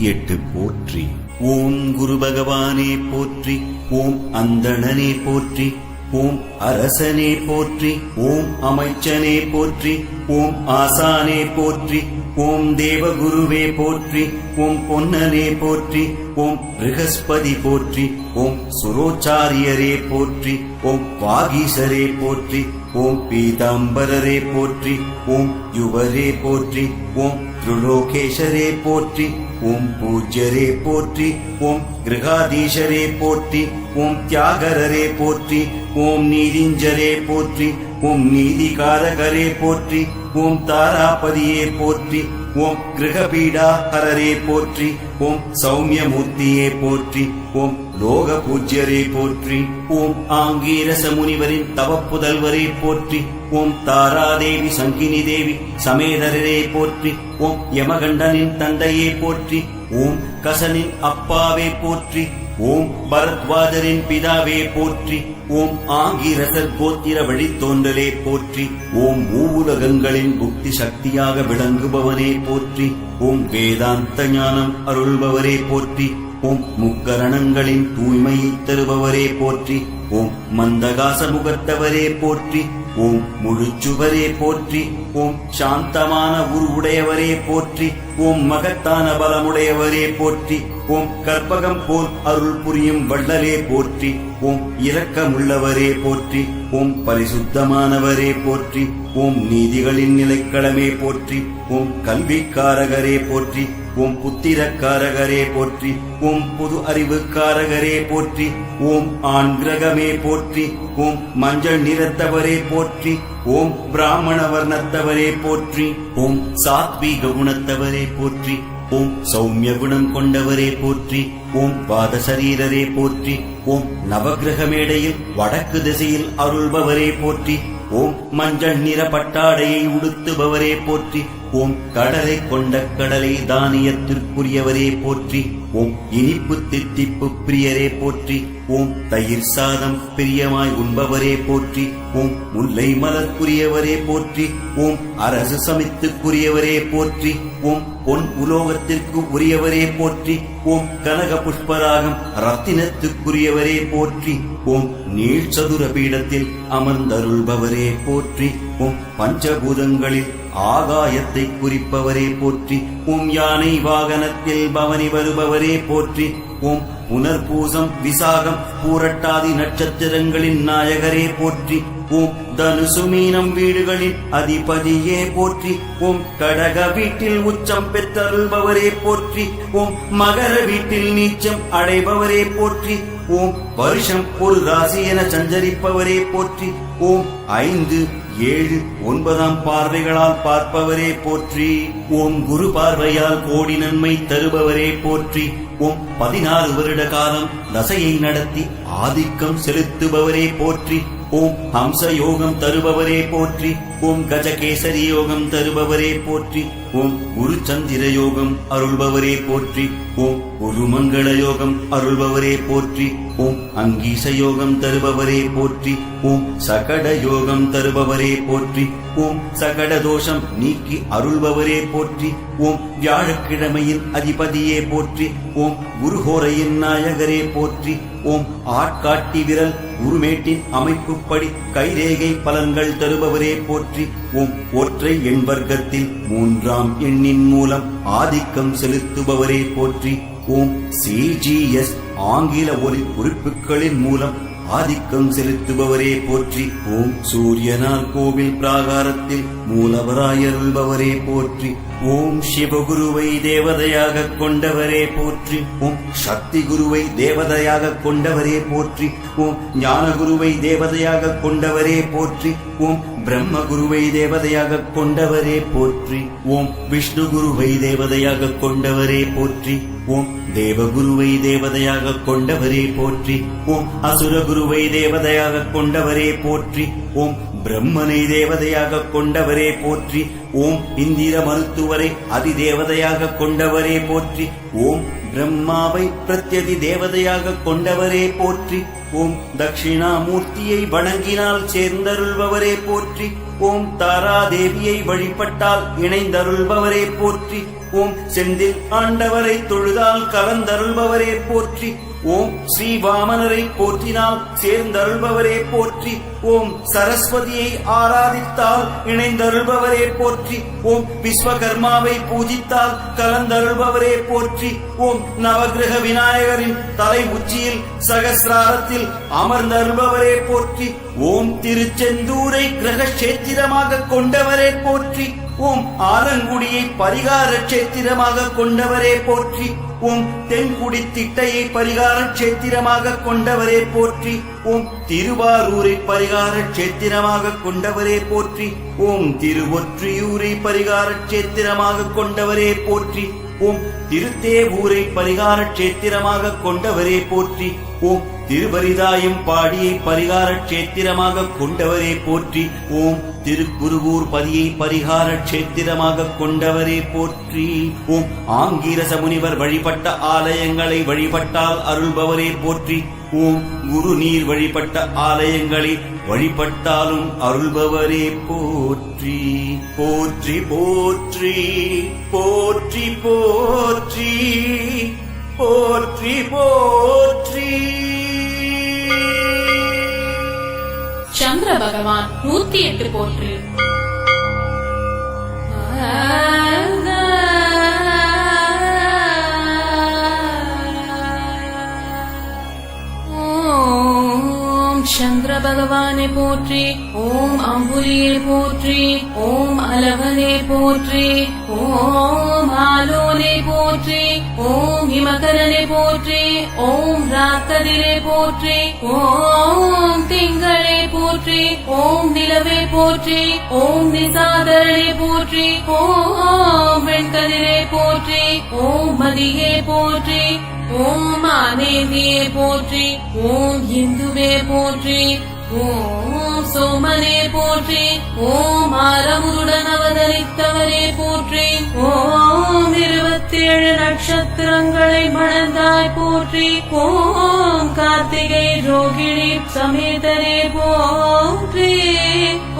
நூத்தி எட்டு போற்றி. ஓம் குரு பகவானே போற்றி ஓம் அந்தணனே போற்றி ஓம் அரசனே போற்றி ஓம் அமைச்சனே போற்றி ஓம் ஆசானே போற்றி ஓம் தேவகுருவே போற்றி ஓம் பொன்னனே போற்றி ஓம் ரிகஸ்பதி போற்றி ஓம் சுரோச்சாரியரே போற்றி ஓம் வாகீசரே போற்றி ஓம் பீதாம்பரரே போற்றி ஓம் யுவரே போற்றி ஓம் திருலோகேஷரே போற்றி ஓம் பூஜ்யரே போற்றி ஓம் கிருகாதீஷரே போற்றி ஓம் தியாகரரே போற்றி ஓம் நீதிஞ்சரே போற்றி ஓம் நீதிகாரகரே போற்றி ஓம் தாராபதியே போற்றி ஓம் கிரகபீடாஹரரே போற்றி ஓம் சௌமியமூர்த்தியே போற்றி ஓம் லோக பூஜ்யரே போற்றி. ஓம் ஆங்கீரச முனிவரின் தவப்புதல்வரே போற்றி. ஓம் தாராதேவி சங்கினி தேவி சமேதரரே போற்றி. ஓம் யமகண்டனின் தந்தையே போற்றி. ஓம் கசனின் அப்பாவே போற்றி. ஓம் பரத்வாஜரின் பிதாவே போற்றி. ஓம் ஆங்கிரசர் கோத்திர வழித்தோன்றலே போற்றி. ஓம் மூவுலகங்களின் புக்தி சக்தியாக விளங்குபவனே போற்றி. ஓம் வேதாந்த ஞானம் அருள்பவரே போற்றி. ஓம் முக்கரணங்களின் தூய்மையை தருபவரே போற்றி. ஓம் மந்தகாச முகத்தவரே போற்றி. ஓம் முழுச்சுவரே போற்றி. ஓம் சாந்தமான உருவுடையவரே போற்றி. ஓம் மகத்தான பலமுடையவரே போற்றி. ஓம் கற்பகம் போல் அருள் புரியும் வள்ளலே போற்றி. ஓம் இரக்கமுள்ளவரே போற்றி. ஓம் பரிசுத்தமானவரே போற்றி. ஓம் நீதிகளின் நிலைக்களமே போற்றி. ஓம் கல்விக்காரகரே போற்றி. ஓம் புத்திரக்காரகரே போற்றி ஓம் புது அறிவுக்காரகரே போற்றி ஓம் ஆண் கிரகமே போற்றி ஓம் மஞ்சள் நிறத்தவரே போற்றி ஓம் பிராமண வர்ணத்தவரே போற்றி ஓம் சாத்வீக குணத்தவரே போற்றி ஓம் சௌமிய குணம் கொண்டவரே போற்றி ஓம் பாத சரீரரே போற்றி ஓம் நவகிரக மேடையில் வடக்கு திசையில் அருள்பவரே போற்றி ஓம் மஞ்சள் நிற பட்டாடையை உடுத்துபவரே போற்றி ஓம் கடலை கொண்ட கடலை தானியத்திற்குரியவரே போற்றி ஓம் இனிப்பு தித்திப்பு பிரியரே போற்றி ஓம் தயிர் சாதம் பிரியமாய் உண்பவரே போற்றி ஓம் முல்லை மலர்க்குரியவரே போற்றி ஓம் அரசு சமித்துக்குரியவரே போற்றி ஓம் பொன் உலோகத்திற்கு உரியவரே போற்றி ஓம் கனக புஷ்பராகம் ரத்தினத்துக்குரியவரே போற்றி ஓம் நீள் சதுர பீடத்தில் அமர்ந்தருள்பவரே போற்றி ஓம் பஞ்சபூதங்களில் ஆகாயத்தை குறிப்பவரே போற்றி ஓம் யானை வாகனத்தில் பவனி வருபவரே போற்றி ஓம் புனர்பூசம் விசாகம் பூரட்டாதி நட்சத்திரங்களின் நாயகரே போற்றி ஓம் தனுசு மீனம் வீடுகளின் அதிபதியே போற்றி ஓம் கடக வீட்டில் உச்சம் பெற்றருள்பவரே போற்றி ஓம் மகர வீட்டில் நீச்சம் அடைபவரே போற்றி ஓம் வருஷம் ஒரு ராசி என சஞ்சரிப்பவரே போற்றி ஓம் ஐந்து ஏழு ஒன்பதாம் பார்வைகளால் பார்ப்பவரே போற்றி. ஓம் குரு பார்வையால் கோடி நன்மை தருபவரே போற்றி. ஓம் பதினாறு வருட காலம் தசையை நடத்தி ஆதிக்கம் செலுத்துபவரே போற்றி. ஓம் ஹம்ச யோகம் தருபவரே போற்றி ஓம் கஜகேசரி யோகம் தருபவரே போற்றி ஓம் குரு சந்திர யோகம் அருள்பவரே போற்றி ஓம் குரு மங்கள யோகம் அருள்பவரே போற்றி ஓம் அங்கீச யோகம் தருபவரே போற்றி ஓம் சகட யோகம் தருபவரே போற்றி ஓம் சகட தோஷம் நீக்கி அருள்பவரே போற்றி ஓம் வியாழக்கிழமையின் அதிபதியே போற்றி ஓம் குருஹோரையின் நாயகரே போற்றி ஓம் ஆட்காட்டி விரல் உருமேட்டின் அமைப்புப்படி கைரேகை பலன்கள் தருபவரே போற்றி ஓம் ஒற்றை எண் வர்க்கத்தில் மூன்றாம் எண்ணின் மூலம் ஆதிக்கம் செலுத்துபவரே போற்றி ஓம் சிஜிஎஸ் ஆங்கில ஒலி குறிப்புகளின் மூலம் ஆதிக்கம் செலுத்துபவரே போற்றி ஓம் சூரியனார் கோவில் பிராகாரத்தில் மூலவராயருள்பவரே போற்றி ஓம் சிவகுருவை தேவதையாக கொண்டவரே போற்றி. ஓம் சக்தி குருவை தேவதையாக கொண்டவரே போற்றி. ஓம் ஞான குருவை தேவதையாக கொண்டவரே போற்றி. ஓம் பிரம்ம குருவை தேவதையாக கொண்டவரே போற்றி. ஓம் விஷ்ணு குருவை தேவதையாக கொண்டவரே போற்றி. ஓம் தேவகுருவை தேவதையாக கொண்டவரே போற்றி. ஓம் அசுர குருவை தேவதையாக கொண்டவரே போற்றி. ஓம் பிரம்மனை தேவதையாக கொண்டவரே போற்றி. ஓம் இந்திர மருத்துவரை அதிதேவதையாக கொண்டவரே போற்றி. ஓம் பிரம்மாவை பிரத்யதி தேவதையாக கொண்டவரே போற்றி. ஓம் தட்சிணாமூர்த்தியை வணங்கினால் சேர்ந்தருள்பவரே போற்றி. ஓம் தாராதேவியை வழிபட்டால் இணைந்தருள்பவரே போற்றி. ஓம் செந்தில் ஆண்டவரை தொழுதால் கலந்தருள்பவரே போற்றி. ஓம் ஸ்ரீ வாமனரை போற்றினால் சேர்ந்தருள்பவரே போற்றி ஓம் சரஸ்வதியை ஆராதித்தால் இணைந்தருள்பவரே போற்றி ஓம் விஸ்வகர்மாவை பூஜித்தால் கலந்தருள்பவரே போற்றி ஓம் நவகிரக விநாயகரின் தலை உச்சியில் சகசிராரத்தில் அமர்ந்தருள்பவரே போற்றி ஓம் திருச்செந்தூரை கிரக கஷேத்திரமாக கொண்டவரே போற்றி. உம் ஆலங்குடியை பரிகார கஷேத்திரமாக கொண்டவரே போற்றி. உம் தென்குடி திட்டையை பரிகார கஷேத்திரமாக கொண்டவரே போற்றி. உம் திருவாரூரை பரிகார கஷேத்திரமாக கொண்டவரே போற்றி. ஓம் திருவொற்றியூரை பரிகார கஷேத்திரமாக கொண்டவரே போற்றி. ஓம் திருத்தேவூரை பரிகார கஷேத்திரமாக கொண்டவரே போற்றி. ஓம். திருவரிதாயம் பாடியை பரிகார கஷேத்திரமாக கொண்டவரே போற்றி. ஓம். திருக்குருவூர் பதியை பரிகார கஷேத்திரமாக கொண்டவரே போற்றி. ஓம். ஆங்கிரச முனிவர் வழிபட்ட ஆலயங்களை வழிபட்டால் அருள்பவரே போற்றி. ஓம் குரு நீர் வழிபட்ட ஆலயங்களை வழிபட்டாலும் அருள்பவரே போற்றி. போற்றி போற்றி போற்றி போற்றி. போற்றி போற்றி. சந்திர பகவான் நூத்தி எட்டு போற்று. பகவானை போற்றி ஓம் அம்புலியை போற்றி ஓம் அலவனை போற்றி ஓம் ஆலோனை போற்றி ஓம் இமகரனை போற்றி ஓம் ராக்கதிரை போற்றி ஓம் திங்களை போற்றி ஓம் நிலவை போற்றி ஓம் நிசாதரனை போற்றி ஓம் வெண்கதிரை போற்றி ஓம் மதியை போற்றி ஓம் ஆனேதியே போற்றி ஓம் இந்துவே போற்றி ஓம் சோமனே போற்றி ஓம் ஆரமுருடன் அவதரித்தவரே போற்றி ஓம் இருபத்தேழு நட்சத்திரங்களை மணந்தாய் போற்றி ஓம் கார்த்திகை ரோகிணி சமேதரே போற்றி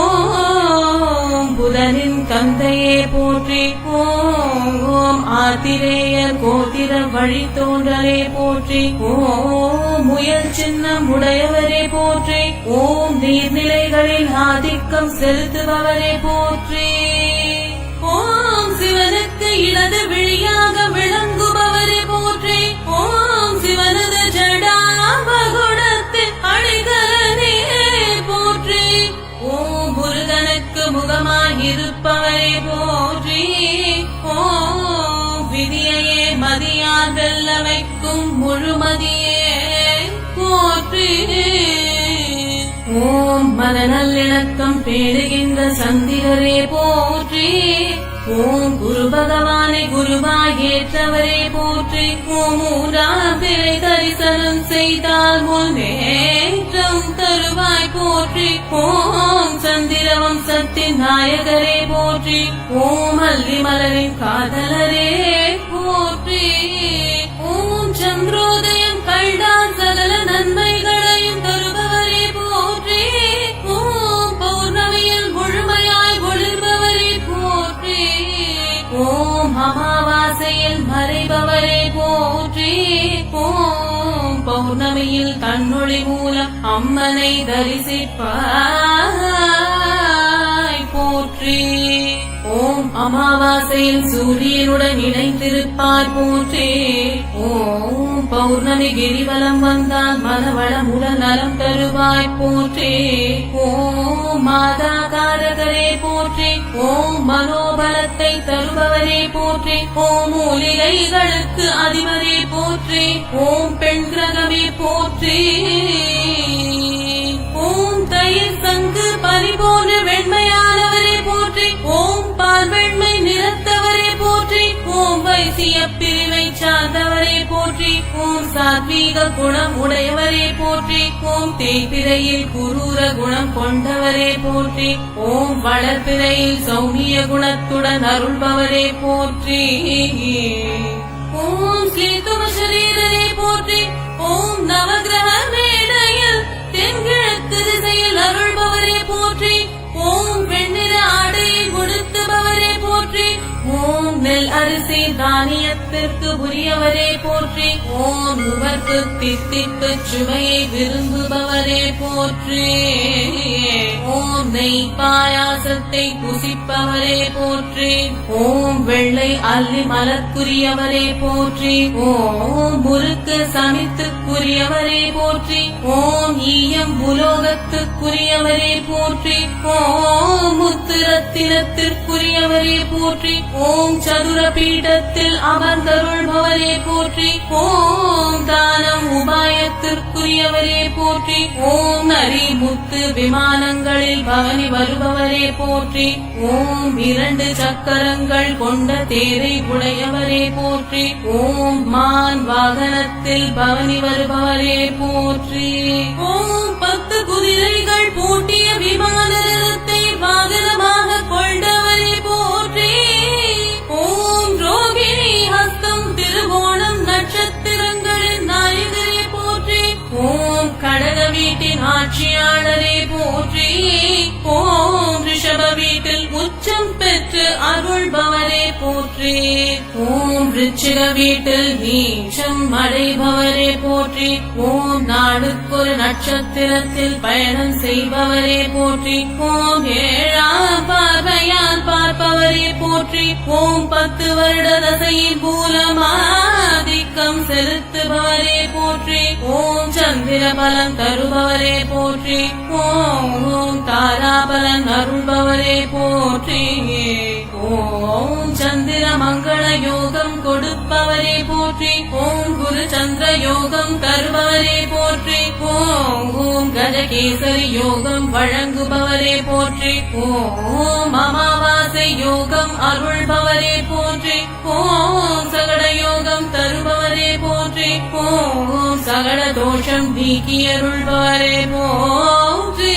ஓம் புதனின் கந்தையே போற்றி ஓம் ஓம் ஆத்திரேயர் கோத்திர வழி தோன்றலே போற்றி. ஓம் முயல் சின்னம் உடையவரே போற்றி. ஓம் நீர்நிலைகளில் ஆதிக்கம் செலுத்துபவரே போற்றி. ஓம் சிவனுக்கு இடது விழியாக விளங்குபவரே போற்றி. ஓம் சிவனது ஜடாபகுடத்தில் அணிகலனே போற்றி. ஓம் முருகனுக்கு முகமாயிருப்பவரே போற்றி. வைக்கும் முழுமதியே போற்றி. ஓம் மதநல்லிணக்கம் பேடுகின்ற சந்திரரே போற்றி. ஓம் குரு பகவானை குருவாய் ஏற்றவரே போற்றி. ஓம் மூன்றாம் பிறை தரிசனம் செய்தால் முன்னேற்றம் தருவாய் போற்றி. ஓம் சந்திரவம் சக்தி நாயகரே போற்றி. ஓம் அல்லி மலரின் காதலரே போற்றி. கண்ணொளி மூலம் அம்மனை தரிசிப்பாய் போற்றி. அமாவாசையில் சூரியனுடன் இணைந்திருப்பார் போற்றே ஓம் பௌர்ணமி கிரிவலம் வந்தால் மனவளமுடன் நலம் தருவாய் போற்றே ஓம் மாதா காரகரே போற்றே ஓம் மனோபலத்தை தருபவரே போற்றே ஓம் மூலிகைகளுக்கு அதிபரே போற்றே ஓம் பெண் கிரகமே போற்றே. ஓம் தயிர் மணி போன்ற வெண்மையானவரே போற்றி. ஓம் பால் வெண்மை நிறத்தவரே போற்றி. ஓம் வைசிய பிரிவை சார்ந்தவரே போற்றி. ஓம் சாத்வீக குணம் உடையவரே போற்றி. ஓம் தேய்பிரையில் குரூர குணம் கொண்டவரே போற்றி. ஓம் வளர்பிறையில் சௌமிய குணத்துடன் அருள்பவரே போற்றி. ஓம் ஸ்ரீதும சரீரரே போற்றி. ஓம் நவகிரகமே திருசையில் அருள்பவரே போற்றி ஓம் வெண்ணிற ஆடையை கொடுத்துபவரே போற்றி ஓம் நெல் அரிசி தானியத்திற்கு உரியவரே போற்றி. ஓம் உவர்ப்பு தித்திப்பு சுவையை விரும்புபவரே போற்றி. ஓம் நெய் பாயாசத்தை புசிப்பவரே போற்றி. ஓம் வெள்ளை அள்ளி மலர்க்குரியவரே போற்றி. ஓம் முறுக்கு சமித்துக்குரியவரே போற்றி. ஓம் ஈயம் உலோகத்துக்குரியவரே போற்றி. ஓம் முத்துரத்தினத்திற்குரியவரே போற்றி. ஓம் சதுர பீடத்தில் அமர்ந்தருள்பவரே போற்றி ஓம் தானம் உபாயத்திற்குரியவரே போற்றி ஓம் நரி முத்து விமானங்களில் பவனி வருபவரே போற்றி ஓம் இரண்டு சக்கரங்கள் கொண்ட தேரை உடையவரே போற்றி ஓம் மான் வாகனத்தில் பவனி வருபவரே போற்றி. ஓம் பத்து குதிரைகள் பூட்டிய விமான ஓம் கடக வீட்டின் ஆட்சியாளரே போற்றி ஓம் ரிஷப வீட்டில் உச்சம் பெற்று அருள்பவரே போற்றி ஓம் ரிச்சிக வீட்டில் நீச்சம் அடைபவரே போற்றி ஓம் நாளுக்கொரு நட்சத்திரத்தில் பயணம் செய்பவரே போற்றி ஓம் ஏழாம் பார்வையால் பார்ப்பவரே போற்றி ஓம் பத்து வருட தசையின் மூலம் செலுத்துபவரே போற்றி. ஓம் சந்திர பலன் தருபவரே போற்றி. ஓம் ஓம் தாரா பலன் அருள்பவரே போற்றி. ஓம் சந்திர மங்கள யோகம் கொடுப்பவரே போற்றி. ஓம் குரு சந்திர யோகம் தருபவரே போற்றி. ஓம் ஓம் கஜகேசரி யோகம் வழங்குபவரே போற்றி. ஓம் அமாவாசை யோகம் அருள்பவரே போற்றி. ஓம் சகல தோஷம் நீக்கியருள்வாரே போற்றி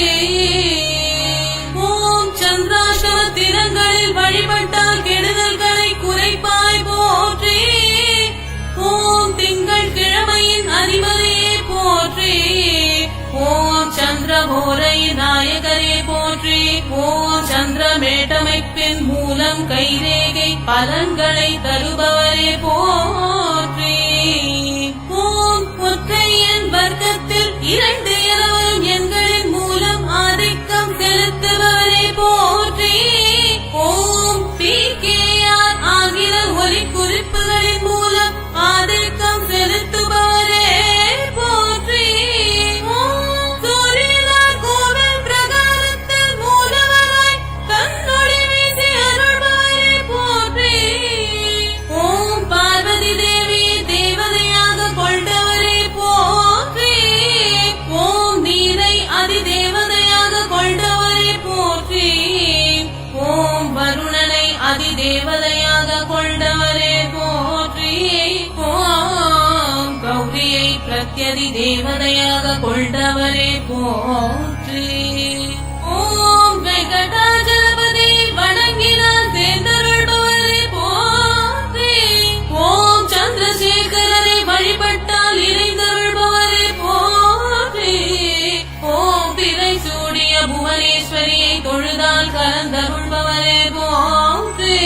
ஓம் சந்திராஷ்டம தினங்களில் வழிபட்டால் கெடுதல்களை குறைப்பாய். போற்றி ஓம் திங்கள் கிழமையின் அதிபதியே. போற்றி ஓம் சந்திரபோரை நாயகரே. போற்றி ஓம் சந்திரமேட்டமைப்பின் மூலம் கைரேகை பலன்களை தருபவர். பிரத்யதி தேவதையாக கொண்டவரே போற்றி. ஓம் வெங்கடாஜலபதி வணங்கினார் சேர்ந்தருள்பவரே போற்றி. ஓம் சந்திரசேகரரை வழிபட்டால் இறைந்தருள்பவரே போற்றி. ஓம் திரை சூடிய புவனேஸ்வரியை தொழுதால் கலந்தருள்பவரே போற்றி.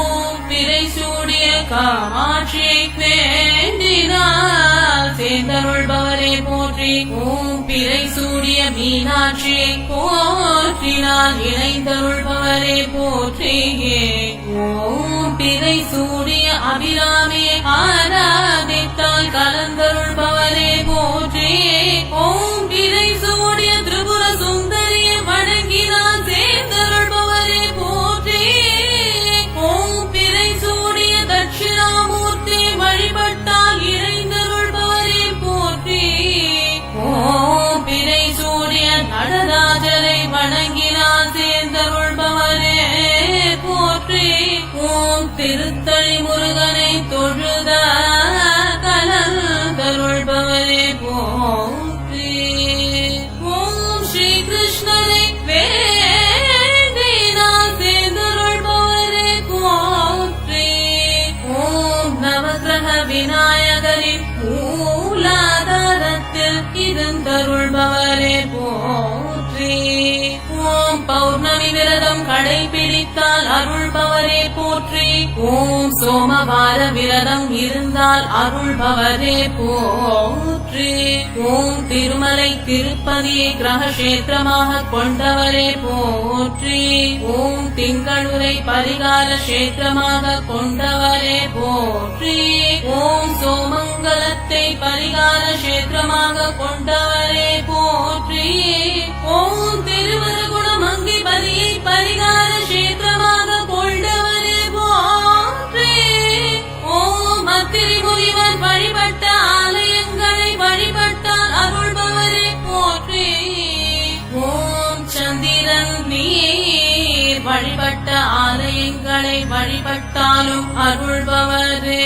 ஓம் பிறை சூடிய காமாட்சியை வேண்டினார். சேர்ந்தருள்பவரே போற்றி. ஓம் பிறை சூடிய மீனாட்சி. போற்றினால் இணைந்தருள்பவரே போற்றியே. ஓம் பிறை சூடிய அபிராமே. ஆராதித்தால் கலந்த ஓம் சோமவார விரதம் இருந்தால் அருள்பவரே போற்றி. ஓம் திருமலை திருப்பதியை கிரகக்ஷேத்திரமாக கொண்டவரே போற்றி. ஓம் திங்களுரை பரிகார கஷேத்திரமாக கொண்டவரே போற்றி. ஓம் சோமங்கலத்தை பரிகார கஷேத்திரமாக கொண்டவரே போற்றி. ஓம் திருவரகுணம் அங்கிபதியை பரிகார ஓம் முனிவர் வழிபட்ட ஆலயங்களை வழிபட்டால் அருள்பவரை போற்றி. ஓம் சந்திரன் நீர் வழிபட்ட ஆலயங்களை வழிபட்டாலும் அருள்பவரே.